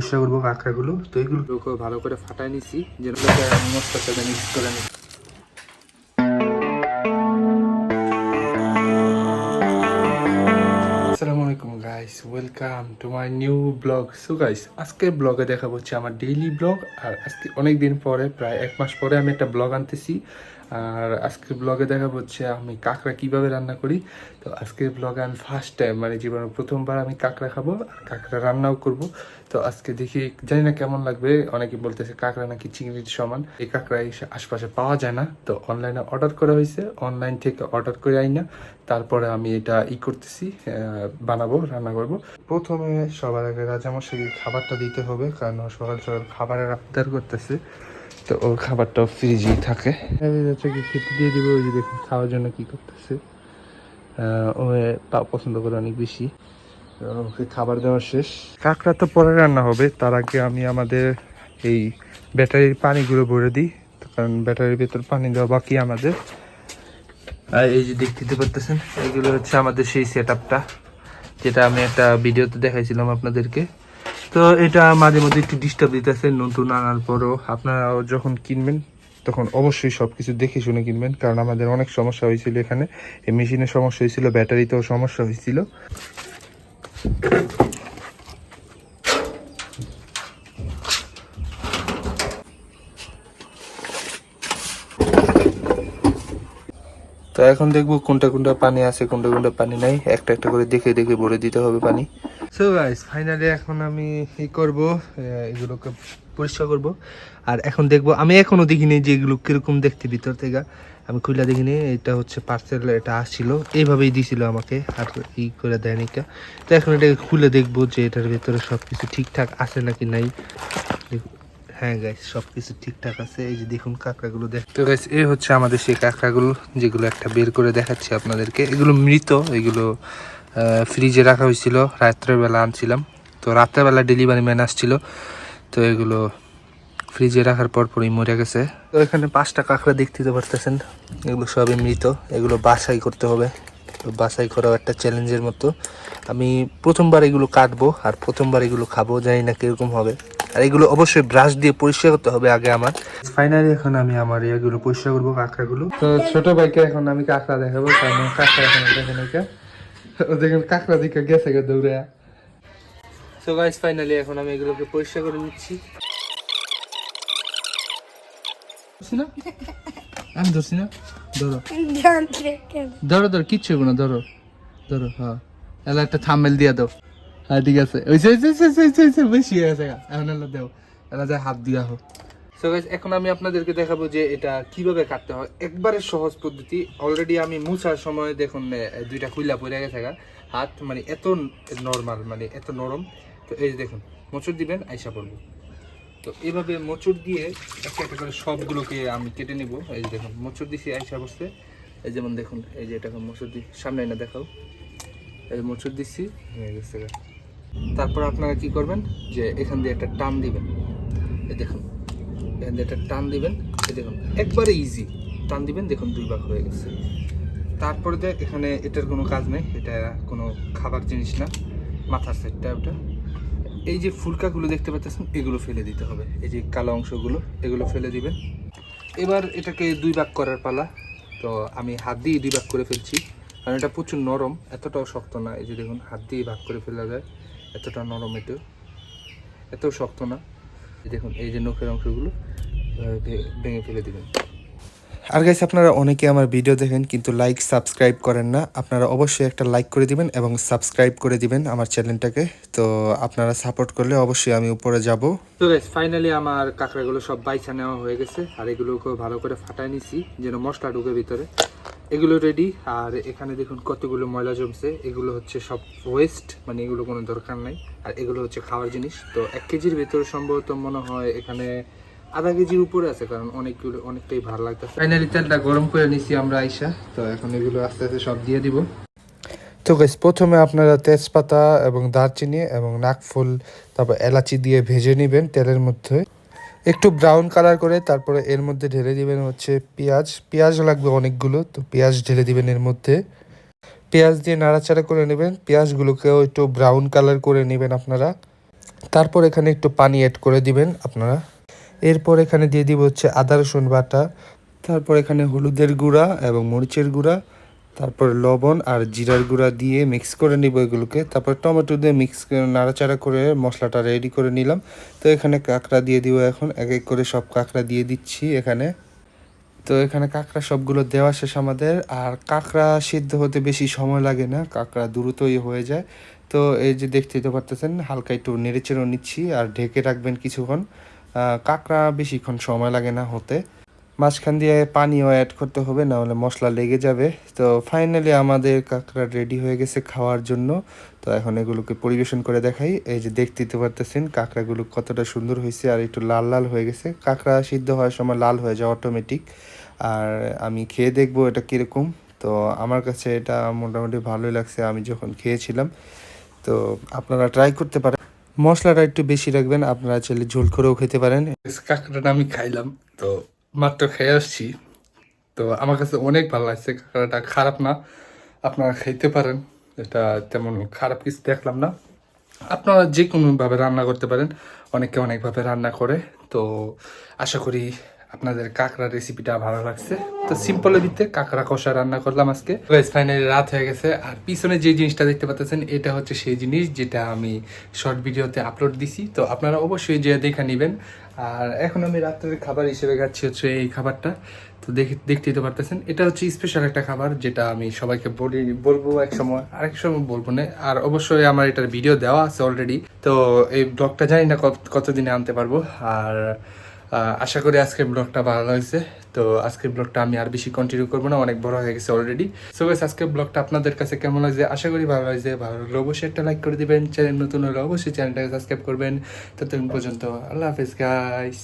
চেষ্টা করব কাঁকড়াগুলো তো ভালো করে ফাটাই নিছি মিক্স করে নিচ্ছি guys welcome to my new blog so guys আজকের ব্লগে দেখাবো হচ্ছে আমার ডেইলি ব্লগ আর আজকে অনেক দিন পরে, প্রায় এক মাস পরে আমি একটা ব্লগ আনতেছি। আর আজকের ব্লগে দেখাবো হচ্ছে আমি কাঁকড়া কীভাবে রান্না করি। তো আজকের ব্লগে আমি ফার্স্ট টাইম মানে জীবনে প্রথমবার আমি কাঁকড়া খাব আর কাঁকড়া রান্নাও করব। তো আজকে দেখি, জানি না কেমন লাগবে, অনেকে বলতেছে কাঁকড়া নাকি চিংড়ির সমান। এই কাঁকড়া আশপাশে পাওয়া যায় না। তো অনলাইনে অর্ডার করা হয়েছে অনলাইন থেকে অর্ডার করে আই না। তারপরে আমি এটা ই করতেছি বানাবো, রান্না করব। প্রথমে সবার আগে রাজামশাই খাবারটা দিতে হবে, কারণ সকাল সকাল খাবারের আবদার করতেছে। তো ওর খাবারটাও ফ্রিজেই থাকে। খেতে দিয়ে দিব, ওই যে দেখুন, খাওয়ার জন্য কি করতেছে। ও পা- পছন্দ করে অনেক বেশি। তো ওকে খাবার দেওয়া শেষ। কাঁকড়া তো পরে রান্না হবে, তার আগে আমি আমাদের এই ব্যাটারির পানিগুলো ভরে দিই। কারণ ব্যাটারির ভেতর পানি দেওয়া বাকি আমাদের। আর এই যে দেখতে পারতেছেন এগুলো হচ্ছে আমাদের সেই সেট যেটা আমি একটা ভিডিওতে দেখাইছিলাম আপনাদেরকে। তো এটা মাঝে মধ্যে একটু ডিস্টার্ব দিতেছে নতুন আনার পরও। আপনারা যখন কিনবেন, তখন অবশ্যই সব কিছু দেখে শুনে কিনবেন, কারণ আমাদের অনেক সমস্যা হয়েছিল এখানে। এই মেশিনের সমস্যা হয়েছিল, ব্যাটারিতেও সমস্যা হয়েছিল। তো এখন দেখব কোনটা কোনটা পানি আছে, কোনটা কোনটা পানি নাই। একটা একটা করে দেখে দেখে ভরে দিতে হবে পানি। সো গাইস ফাইনালি এখন আমি ই করব এগুলোকে পরিষ্কার করব। আর এখন দেখব, আমি এখনও দেখিনি যে এগুলো কীরকম দেখতে ভিতর থেকে। আমি খুলে দেখিনি, এটা হচ্ছে পার্সেল এটা আসছিল, এইভাবেই দিছিল আমাকে, আর ই করে দেয়নি তো এখন এটা খুলে দেখব যে এটার ভিতরে সব কিছু ঠিকঠাক আছে নাকি নাই। হ্যাঁ গাইস সব কিছু ঠিকঠাক আছে, এই যে দেখুন কাঁকড়াগুলো দেখ। তো গাইস এই হচ্ছে আমাদের সেই কাঁকড়াগুলো, যেগুলো একটা বের করে দেখাচ্ছি আপনাদেরকে। এগুলো মৃত, এগুলো ফ্রিজে রাখা হয়েছিল রাত্রেবেলা আনছিলাম। তো রাত্রেবেলা ডেলিভারি ম্যান আসছিল। তো এগুলো ফ্রিজে রাখার পর পরই মরে গেছে। তো এখানে পাঁচটা কাঁকড়া দেখতে তো পারতেছেন। এগুলো সবই মৃত। এগুলো বাছাই করতে হবে। তো বাছাই করাও একটা চ্যালেঞ্জের মতো। আমি প্রথমবার এগুলো কাটবো আর প্রথমবার এগুলো খাব, জানি না কীরকম হবে। আর এগুলো অবশ্যই ব্রাশ দিয়ে পরিষ্কার করতে হবে আগে আমার। ফাইনালি এখন আমি আমার এগুলো পরিষ্কার করব কাঁকড়াগুলো। তো ছোট ভাইকে এখন আমি কাঁকড়া দেখাবো। কারণ কাঁকড়া এখন ও দেখেন কাঁকড়া দিকে গেছে গে দৌড়ে সো গাইস ফাইনালি এখন আমি এগুলোকে পরিষ্কার করে নিচ্ছি না? আমি ধরছি না ধরো ধরো ধরো কিচ্ছু না ধরো ধরো হ্যাঁ এলা একটা থামেল দিয়া দাও হ্যাঁ ঠিক আছে ওই বেশি হয়ে গেছে এখন এলা দাও এলা যায় হাত দিয়া হোক সো গাইস এখন আমি আপনাদেরকে দেখাবো যে এটা কীভাবে কাটতে হয়। একবারে সহজ পদ্ধতি। অলরেডি আমি মুছার সময় দেখুন দুইটা খুইলা পড়ে গেছে। হাত মানে এত নর্মাল মানে এত নরম। তো এই যে দেখুন, মোচড় দিবেন, আইসা পড়ব। তো এইভাবে মোচড় দিয়ে একটা একটা করে সবগুলোকে আমি কেটে নিব। এই যে দেখুন, মোচড় দিছি, আইসা বসতে এই যেমন দেখুন, এই যে এটাকে মোচড় দি সামনে না দেখাও। এই যে মোচড় দিচ্ছি তারপর আপনারা কি করবেন, যে এখান দিয়ে একটা টান দিবেন। এই দেখুন। একটা টান দিবেন দেখুন, একবারে ইজি টান দিবেন, দেখুন দুই ভাগ হয়ে গেছে। তারপরে যে এখানে এটার কোনো কাজ নেই, এটা কোনো খাবার জিনিস না, মাথার সেটটা ওটা। এই যে ফুলকাগুলো দেখতে পাচ্ছেন, এগুলো ফেলে দিতে হবে। এই যে কালো অংশগুলো, এগুলো ফেলে দিবেন। এবার এটাকে দুই ভাগ করার পালা। তো আমি হাত দিয়ে দুই ভাগ করে ফেলছি। কারণ এটা প্রচুর নরম, এতটাও শক্ত না। এই যে দেখুন, হাত দিয়ে ভাগ করে ফেলা যায়। এতটা নরম এটাও। এত শক্ত না। দেখুন, এই যে নখের অংশগুলো। ভেঙে ফেলে দিবেন। আর গাইস আপনারা অনেকে আমার ভিডিও দেখেন কিন্তু লাইক সাবস্ক্রাইব করেন না। আপনারা অবশ্যই একটা লাইক করে দিবেন এবং সাবস্ক্রাইব করে দিবেন আমার চ্যানেলটাকে তো আপনারা সাপোর্ট করলে অবশ্যই আমি উপরে যাব। তো গাইস ফাইনালি আমার কাঁকড়াগুলো সব বাইছা নেওয়া হয়ে গেছে। আর এগুলোকে ভালো করে ফাটায় নিছি যেন মশলা ঢুকে ভিতরে। এগুলো রেডি আর এখানে দেখুন কতগুলো ময়লা জমছে। এগুলো হচ্ছে সব ওয়েস্ট মানে এগুলো কোনো দরকার নাই। আর এগুলো হচ্ছে খাওয়ার জিনিস। তো এক কেজির ভিতরে সম্ভবত মনে হয় এখানে আধা কেজির উপরে আছে কারণ অনেকগুলো অনেকটাই ভালো লাগতেছে। ফাইনালি তেলটা গরম করে নিছি আমরা আইসা। তো এখন এগুলো আস্তে আস্তে সব দিয়ে দিব। তো গাইস প্রথমে আপনারা তেজপাতা এবং দারচিনি এবং নাকফুল তারপর এলাচি দিয়ে ভেজে নেবেন তেলের মধ্যে। একটু ব্রাউন কালার করে তারপরে এর মধ্যে ঢেলে দিবেন হচ্ছে পেঁয়াজ। পেঁয়াজ লাগবে অনেকগুলো তো পেঁয়াজ ঢেলে দিবেন এর মধ্যে। পেঁয়াজ দিয়ে নাড়াচাড়া করে নেবেন। পেঁয়াজগুলোকেও একটু ব্রাউন কালার করে নেবেন আপনারা। তারপর এখানে একটু পানি অ্যাড করে দিবেন আপনারা। এরপর এখানে দিয়ে দিব হচ্ছে আদা, রসুন বাটা। তারপর এখানে হলুদের গুঁড়া এবং মরিচের গুঁড়া। তারপর লবণ আর জিরার গুঁড়া দিয়ে মিক্স করে নিব এগুলোকে। তারপর টমেটো দিয়ে মিক্স করে নাড়াচাড়া করে মশলাটা রেডি করে নিলাম। তো এখানে কাঁকড়া দিয়ে দিব এখন। এক এক করে সব কাঁকড়া দিয়ে দিচ্ছি এখানে। তো এখানে কাঁকড়া সবগুলো দেওয়া শেষ আমাদের। আর কাঁকড়া সিদ্ধ হতে বেশি সময় লাগে না। কাঁকড়া দ্রুতই হয়ে যায়। তো এই যে দেখতে তো পারতেছেন, হালকা একটু নেড়েচেড়েও নিচ্ছি। আর ঢেকে রাখবেন কিছুক্ষণ। কাঁকড়া বেশিক্ষণ সময় লাগে না হতে। মাঝখান দিয়ে পানিও অ্যাড করতে হবে না হলে মশলা লেগে যাবে। তো ফাইনালি আমাদের কাঁকড়া রেডি হয়ে গেছে খাওয়ার জন্য। তো এখন এগুলোকে পরিবেশন করে দেখাই। এই যে দেখতে পারতেছেন, কাঁকড়াগুলো কতটা সুন্দর হয়েছে আর একটু লাল লাল হয়ে গেছে। কাঁকড়া সিদ্ধ হওয়ার সময় লাল হয়ে যায় অটোমেটিক আর আমি খেয়ে দেখব এটা কীরকম। তো আমার কাছে এটা মোটামুটি ভালোই লাগছে আমি যখন খেয়েছিলাম। তো আপনারা ট্রাই করতে পারেন। মশলাটা একটু বেশি রাখবেন, আপনারা চাইলে ঝোল করেও খেতে পারেন। কাঁকড়াটা আমি খাইলাম, তো মাত্র খেয়ে আসছি। তো আমার কাছে অনেক ভালো লাগছে, কাঁকড়াটা খারাপ না, আপনারা খাইতে পারেন। এটা তেমন খারাপ কিছু দেখলাম না। আপনারা যে কোনোভাবে রান্না করতে পারেন, অনেকে অনেকভাবে রান্না করে। তো আশা করি আপনাদের কাঁকড়া রেসিপিটা ভালো লাগছে। তো সিম্পলের ভিত্তে কাঁকড়া কষা রান্না করলাম আজকে। ফাইনালি রাত হয়ে গেছে। আর পিছনে যে জিনিসটা দেখতে পাচ্ছেন, এটা হচ্ছে সেই জিনিস যেটা আমি শর্ট ভিডিওতে আপলোড দিছি। তো আপনারা অবশ্যই যে দেখে নেবেন। আর এখন আমি রাত্রের খাবার হিসেবে খাচ্ছি হচ্ছে এই খাবারটা। তো দেখে দেখতেই তো পারতেছেন। এটা হচ্ছে স্পেশাল একটা খাবার যেটা আমি সবাইকে বলি, বলব এক সময়, আরেক সময় বলব না। আর অবশ্যই আমার এটার ভিডিও দেওয়া আছে অলরেডি তো এই ব্লগটা জানি না কত, কতদিনে আনতে পারব। আর আশা করি আজকের ব্লগটা ভালো লাগছে। তো আজকের ব্লগটা আমি আর বেশি কন্টিনিউ করব না, অনেক বড় হয়ে গেছে অলরেডি সো বেশ আজকের ব্লগটা আপনাদের কাছে কেমন লাগছে? আশা করি ভালো লাগছে। ভালো লাগলে অবশ্যই একটা লাইক করে দিবেন। চ্যানেল নতুন হলে অবশ্যই চ্যানেলটাকে সাবস্ক্রাইব করবেন। ততদিন পর্যন্ত আল্লাহ হাফিজ গাইস